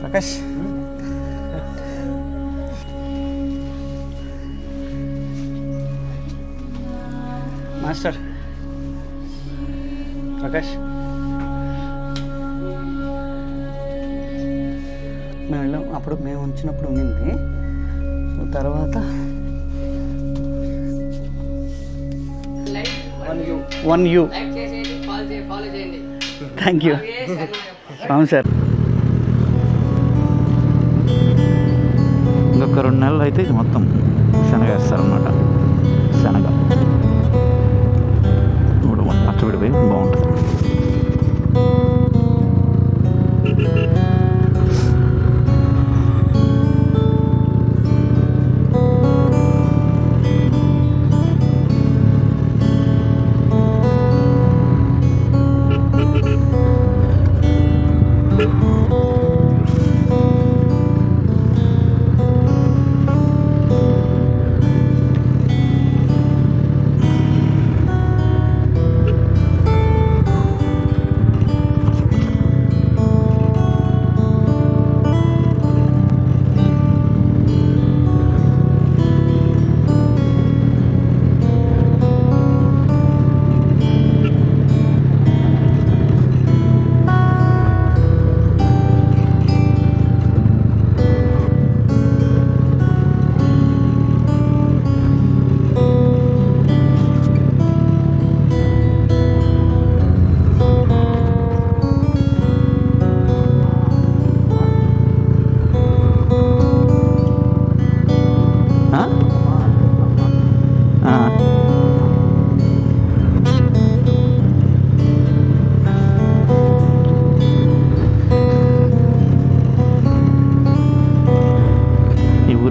Prakash master Prakash మేము వెళ్ళాం. అప్పుడు మేము వచ్చినప్పుడు ఉండింది. సో తర్వాత వన్ యూ థ్యాంక్ యూ అవును సార్ రెండు నెలలు అయితే ఇది మొత్తం శనగ వేస్తారనమాట శనగ.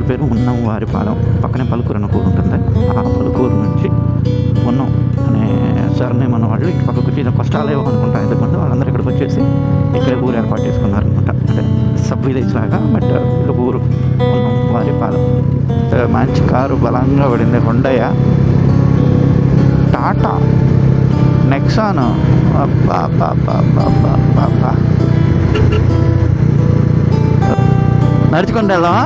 పేరు ఉన్నం వారిపాలెం పక్కనే పలుకూరు అన్న ఉంటుంది. ఆ పలుకూరు నుంచి ఉన్నం అనే సర్నేమ్ అన్నవాళ్ళు ఇటు పక్కకు వచ్చి కష్టాలేవో అనుకుంటా. ఎందుకంటే వాళ్ళందరూ ఇక్కడికి వచ్చేసి ఇక్కడ ఊరు ఏర్పాటు చేసుకున్నారనమాట అంటే సబ్ విలేజ్ లాగా బట్ వీళ్ళ ఊరు ఉన్నం వారిపాలెం ఆ, మంచి కారు బలంగా పడింది. హుండయ్య టాటా. నెక్సాన్. అబ్బా అబ్బా వెళ్దామా?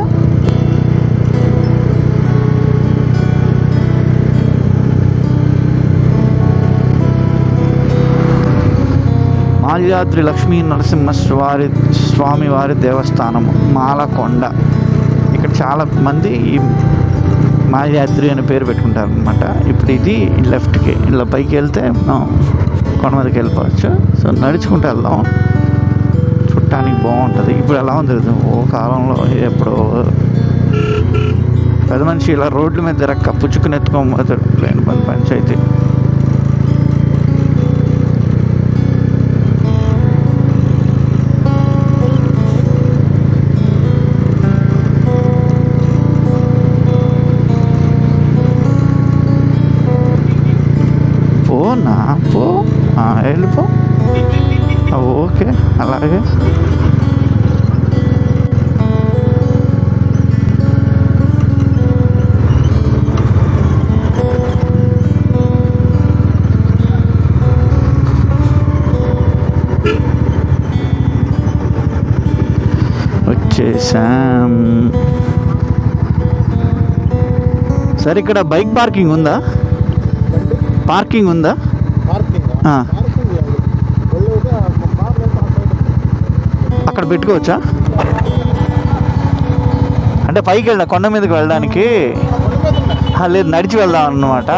మాల్యాద్రి లక్ష్మీ నరసింహస్వారి స్వామివారి దేవస్థానము మాలకొండ. ఇక్కడ చాలా మంది ఈ మాల్యాద్రి అనే పేరు పెట్టుకుంటారు అనమాట ఇప్పుడు ఇది లెఫ్ట్కి ఇలా పైకి వెళ్తే మనం కొండ మీదకి వెళ్ళిపోవచ్చు. సో నడుచుకుంటూ వెళ్దాం. చుట్టానికి బాగుంటుంది. ఇప్పుడు ఎలా ఉంది ఓ కాలంలో ఎప్పుడో పెద్ద మనిషి ఇలా రోడ్ల మీద తిరక్క పుచ్చుకుని ఎత్తుకోబోతాడు లేని పని పంచాయతీ. అలాగే. వచ్చేసాం సరే ఇక్కడ బైక్ పార్కింగ్ ఉందా? పార్కింగ్ ఉందా పార్కింగ్ ఆ. పార్కింగ్ చేయాలి వెళ్ళేది ఆ కార్లు అయితే ఆ సైడ్ అక్కడ పెట్టుకోవచ్చా? అంటే పైకి వెళ్ళా కొండ మీదకి వెళ్ళడానికి లేదు నడిచి వెళ్దాం అన్నమాట.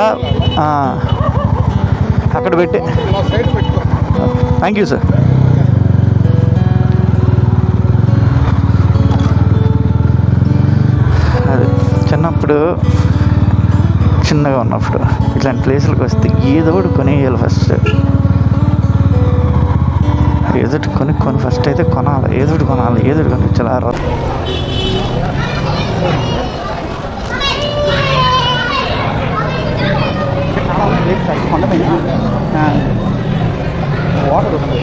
అక్కడ పెట్టి. థ్యాంక్ యూ సార్ అదే చిన్నప్పుడు చిన్నగా ఉన్నప్పుడు ఇట్లాంటి ప్లేసులకు వస్తే ఏదో ఒకటి కొనేయాలి ఫస్ట్ ఏదో ఒకటి కొని కొని ఫస్ట్ అయితే కొనాలి ఏదో ఒకటి కొనాలి ఏదో ఒకటి కొని చాలా కొండపైన వాటర్ ఉంది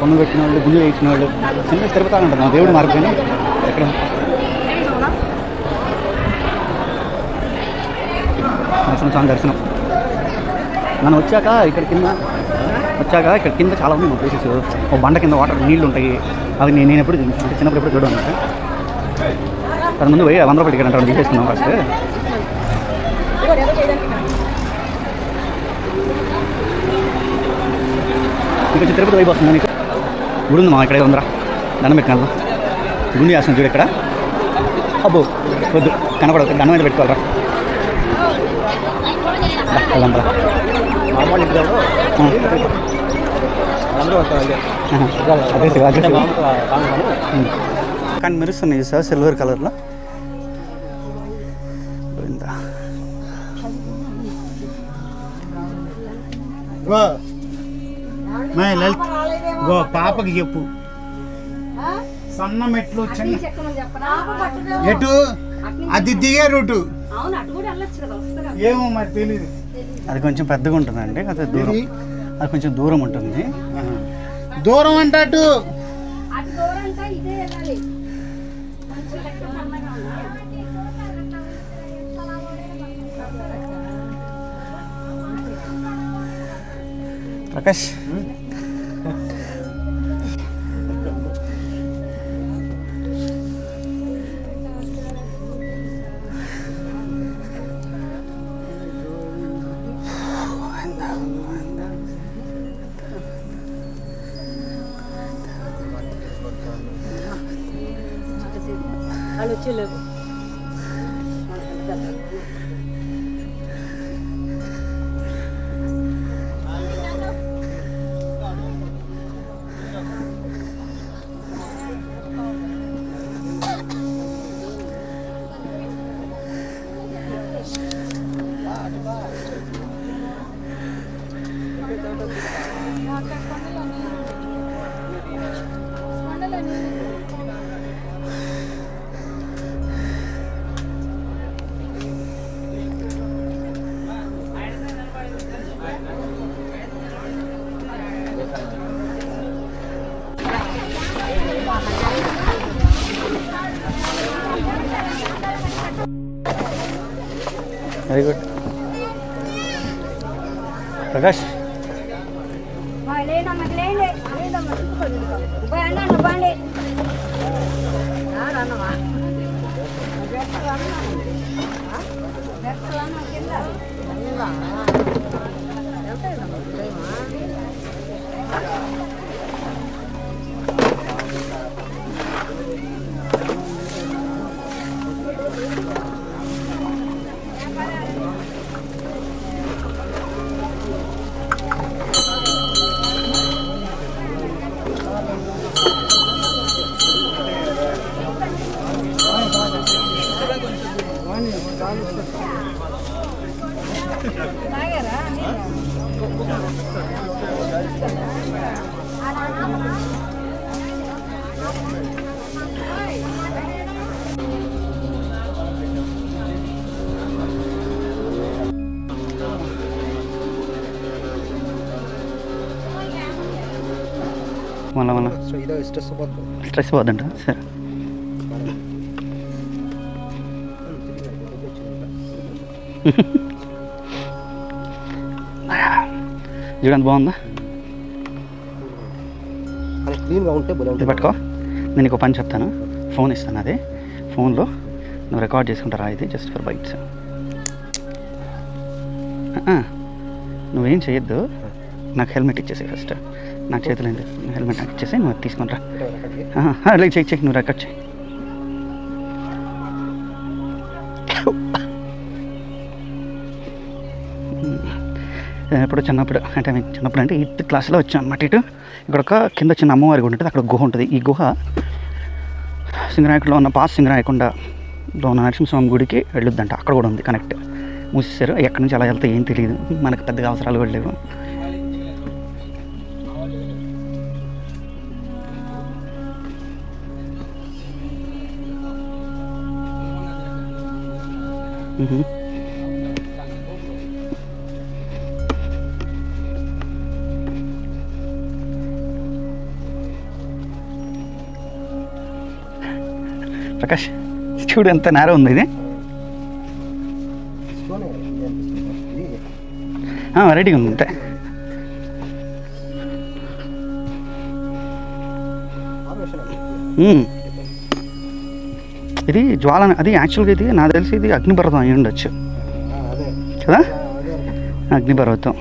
కొండ పెట్టిన చేసిన వాళ్ళు చిన్న తిరుపతి ఉంటుంది దేవుడు మార్గం ఎక్కడ? దర్శనం స్వామి దర్శనం. మనం వచ్చాక ఇక్కడ కింద వచ్చాక ఇక్కడ కింద చాలా ఉన్నాయి మా ప్లేసెస్ ఒక బండ కింద వాటర్ నీళ్ళు ఉంటాయి. అవి నేను నేను ఎప్పుడు చిన్నప్పుడు ఎప్పుడు చూడను. అనమాట దాని ముందు పోయి వంద రూపాయలు ఇక్కడ అంటే తీసేసుకున్నాం ఫస్ట్. ఇక్కడ తిరుపతి వైపు వస్తుంది నీకు గుడి ఉంది మా ఇక్కడ ఉందరా. దండం పెట్టిన గుండి వేస్తున్నాం చూడు ఇక్కడ. అబ్బో వద్దు కనపడదు దండం మీద పెట్టుకోవాలరా. కానీ మెరుస్తున్నాయి సార్ సిల్వర్ కలర్లో? మే లలిత్. గో పాపకి చెప్పు. సన్న మెట్లు చిన్న ఎటు? అది దిగే రూటు. ఏమో మరి తెలీదు. అది కొంచెం పెద్దగా ఉంటుందండి అది దూరం? అది కొంచెం దూరం ఉంటుంది. దూరం అంటే అటు. ప్రకాష్ వెరీ ప్రకాష్ మళ్ళా మళ్ళా. స్ట్రెస్ పోదంట సరే. చూడండి బాగుందా? క్లీన్గా ఉంటే పట్టుకో. నేను నీకు పని చెప్తాను. ఫోన్ ఇస్తాను అది. ఫోన్లో నువ్వు రికార్డ్ చేసుకుంటారా ఇది జస్ట్ ఫర్ బైట్స్ నువ్వేం చేయొద్దు. నాకు హెల్మెట్ ఇచ్చేసి ఫస్ట్ నా చేతులు హెల్మెట్ నాకు ఇచ్చేసి నువ్వు అది తీసుకుంటా అలాగే చెక్ చెక్ నువ్వు రెక్కడ్ చెయ్యి ఎప్పుడు చిన్నప్పుడు అంటే నేను చిన్నప్పుడు అంటే ఎయిత్ క్లాస్లో వచ్చాను అనమాట ఇటు. ఇక్కడ ఒక కింద చిన్న అమ్మవారి గుడి ఉంటుంది అక్కడ గుహ ఉంటుంది. ఈ గుహ సింగరాయకులో ఉన్న పాస్ సింగరాయకుండలో ఉన్న నరసింహస్వామి గుడికి వెళ్ళొద్దంట. అక్కడ కూడా ఉంది కనెక్ట్. మూసేశారు. ఎక్కడి నుంచి అలా వెళ్తే ఏం తెలియదు. మనకు పెద్దగా అవసరాలు కూడా లేవు. Mhm. ಪ್ರಕಾಶ್ ಸ್ಟೂಡ್ ಅಂತ ನಾರ ಒಂದು ಇದೆ? ಹಾಂ ರೆಡಿ ಉಂಟೆ. ಹ್ಞೂ ఇది జ్వాల అది యాక్చువల్గా ఇది నాకు తెలిసి ఇది అగ్నిపర్వతం అయి ఉండొచ్చు. కదా? అగ్నిపర్వతం.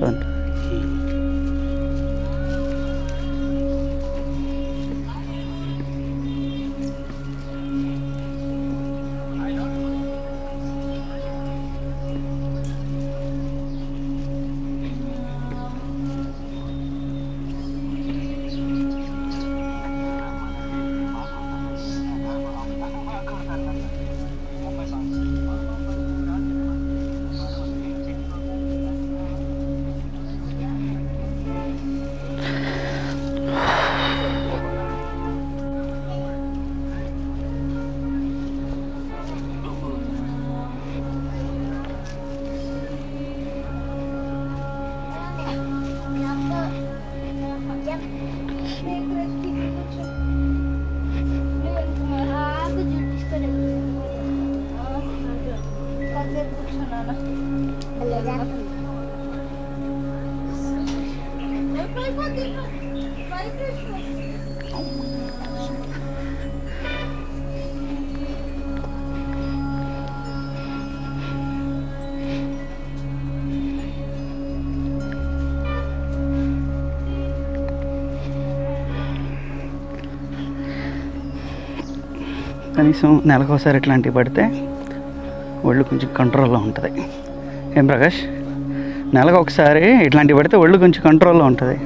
పదండి. కనీసం నెలకోసారి ఇట్లాంటివి పడితే ఒళ్ళు కొంచెం కంట్రోల్లో ఉంటుంది. ఏం ప్రకాష్? నెలకు ఒకసారి ఇట్లాంటివి పడితే ఒళ్ళు కొంచెం కంట్రోల్లో ఉంటుంది.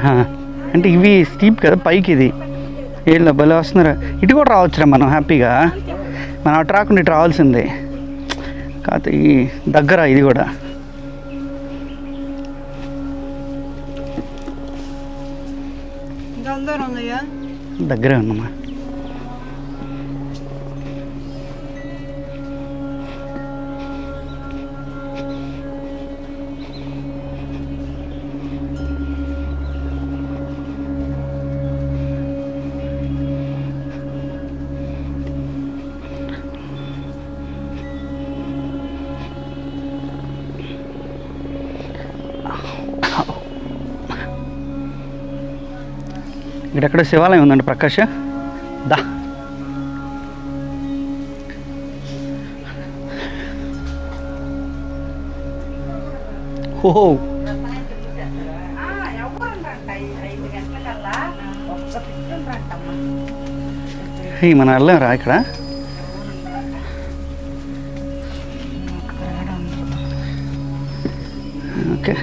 అంటే ఇవి స్టీప్ కదా పైకి ఇది. ఏళ్ళ భలే వస్తున్నారు. ఇటు కూడా రావచ్చురా మనం హ్యాపీగా. మనం అటు రాకుండా ఇటు రావాల్సిందే. కాకపోతే ఈ దగ్గర ఇది కూడా. దగ్గరే ఉన్నమా ఇక్కడెక్కడ శివాలయం ఉందండి ప్రకాష్? దా. ఓహో. హే మన వెళ్ళాం రా ఇక్కడ? ఓకే.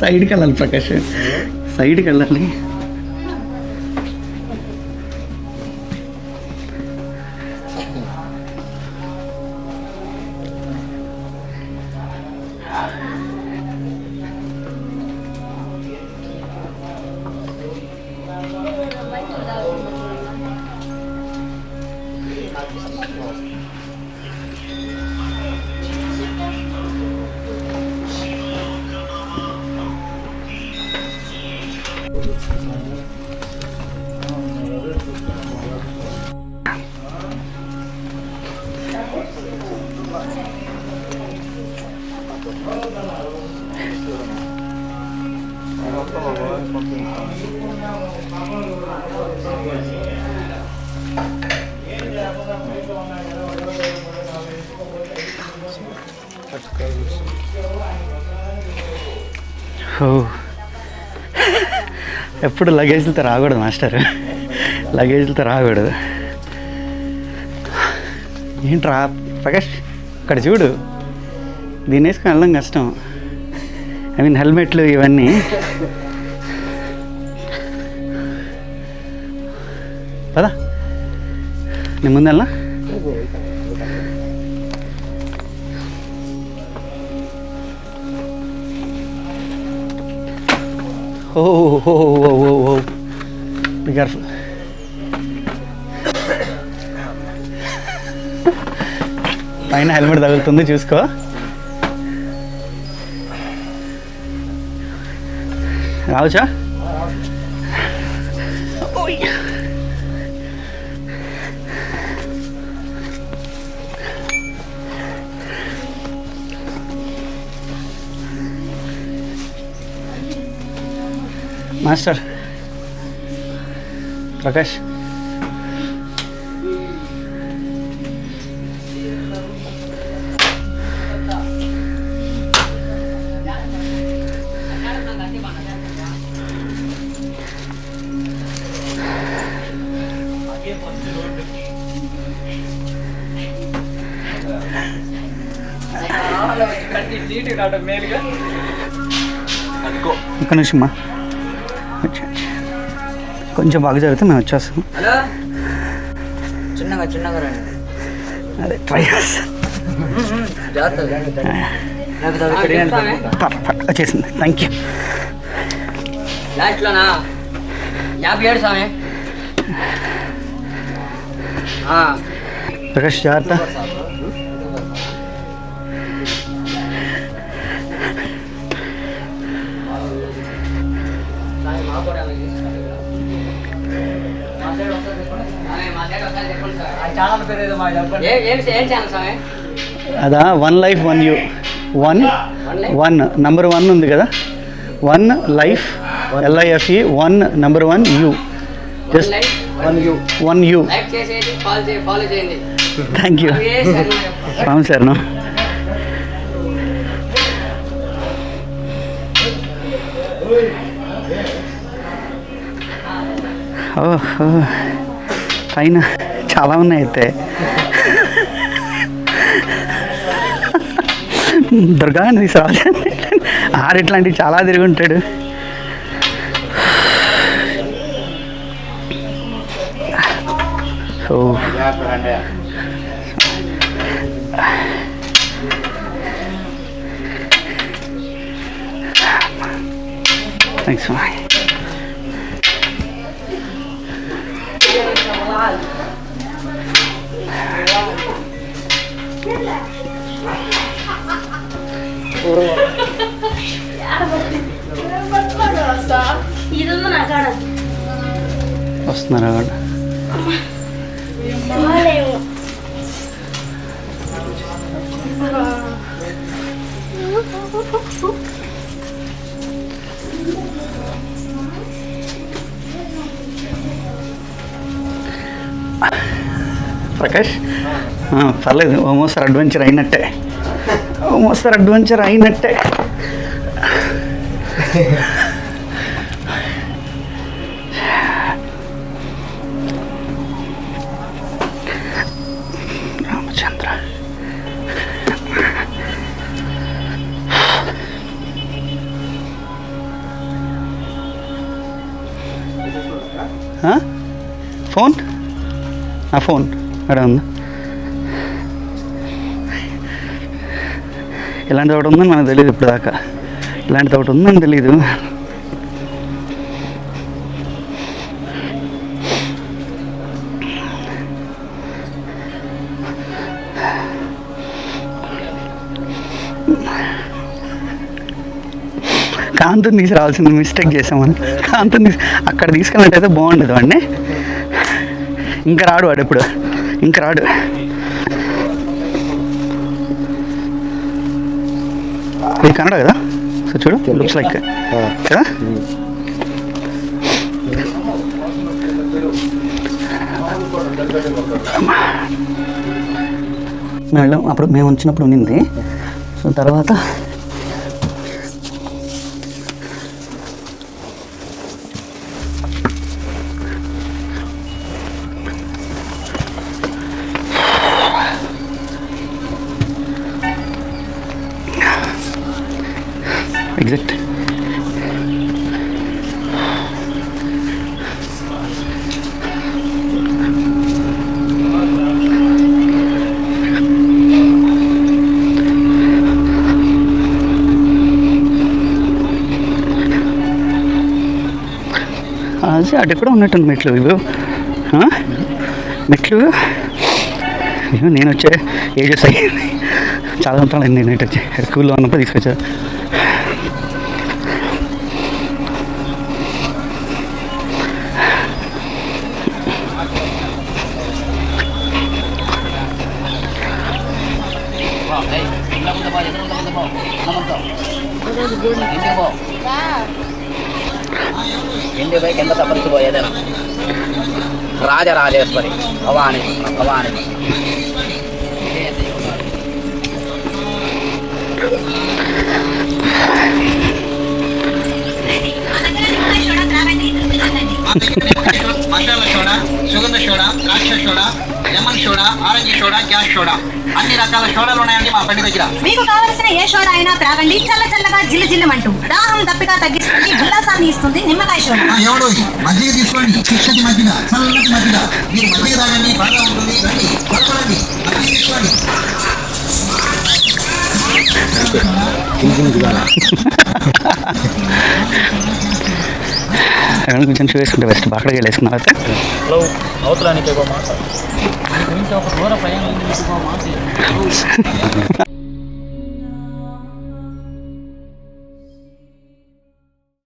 సైడ్కి వెళ్ళాలి ప్రకాష్. సైడ్కి వెళ్ళాలి. ఎప్పుడు లగేజ్లతో రాకూడదు మాస్టర్. లగేజ్లతో రాకూడదు. ఏంట్రా ప్రకాష్ ఇక్కడ చూడు. దీని వేసుకొని వెళ్ళడం కష్టం. ఐ మీన్ హెల్మెట్లు ఇవన్నీ. పదా. నేను ముందు Oh, oh, oh, oh, oh. ఓ. బి కేర్ఫుల్ పైన హెల్మెట్ తగులుతుంది చూసుకో. రావచ్చా మాస్టర్ ప్రకాష్ ఒక్క నిమిషమ్మా వచ్చా కొంచెం బాగా జరిగితే మేము వచ్చేస్తాం చిన్నగా చిన్నగా రండి. అదే ట్రై చేస్తాం. వచ్చేసింది థ్యాంక్ యూ లాస్ట్లోనా? యాభై ఏడు స్వామి. ప్రకాష్ జాగ్రత్త. ఏం ఛానల్ స్వామి? అదా one life one you one one number one ఉంది కదా? One life L I F E one number one you just one you thank you sir. అవును సార్ ఓహో. పైన చాలా ఉన్నాయి అయితే. దుర్గా తీసుకురావాలి. ఆరు చాలా తిరిగి ఉంటాడు. థ్యాంక్స్ ఇదొందు నా వస్తున్నారా? వాళ్ళు ప్రకాష్ పర్లేదు ఓమోసారి అడ్వెంచర్ అయినట్టే. మోస్తారు అడ్వెంచర్ అయినట్టే. రామచంద్ర. ఫోన్? నా ఫోన్. అక్కడ ఉందా? ఇలాంటిది ఒకటి ఉందని మనకు తెలియదు ఇప్పుడు దాకా ఇలాంటిది ఒకటి ఉందని తెలియదు కాంతిని తీసుకురావాల్సింది మిస్టేక్ చేసామని కాంతిని తీసు అక్కడ తీసుకున్నట్టయితే బాగుండేది వాడిని. ఇంకా రాడు వాడు ఇప్పుడు ఇంకా రాడు. కన్నడ కదా? సో చూడు లుక్స్ లైక్ కదా? వెళ్ళాం అప్పుడు మేము వచ్చినప్పుడు ఉండింది. సో తర్వాత అటు కూడా ఉన్నట్టుంది మెట్లు. ఇవి మెట్లు. నేను వచ్చే ఏజెస్ అయ్యింది. చాలా సంవత్సరాలు నేను ఇటు వచ్చి. స్కూల్లో ఉన్నప్పుడు తీసుకొచ్చా ఇంటి కింద తప్పరిచిపోయేదేనా రాజరాజేశ్వరి భవాని భవాని మసాలా సోడా సుగంధ సోడా ద్రాక్ష soda lemon soda orange soda gas soda అన్ని రకాల సోడాలు ఉన్నాయండి మా బండి దగ్గర. మీకు కావలసిన ఏ సోడా అయినా త్రాగండి. చల్ల చల్లగా జిల్లు జిల్లుమంటూ. దాహం దప్పిక తగ్గిస్తుంది ఉల్లాసాన్ని ఇస్తుంది నిమ్మకాయ సోడా ఎవడో? మజ్జిగ తీసుకోండి. శిక్షకి మజ్జిగ చల్లటి మజ్జిగ. మీరు మజ్జిగ తాగండి బాగా ఉంటుంది. రండి కొనపడండి మజ్జిగ తీసుకోండి. అక్కడ కొంచెం షూ వేసుకుంటే బెస్ట్ అక్కడికి వెళ్ళి వేసుకున్నారు అయితే అవతలానికి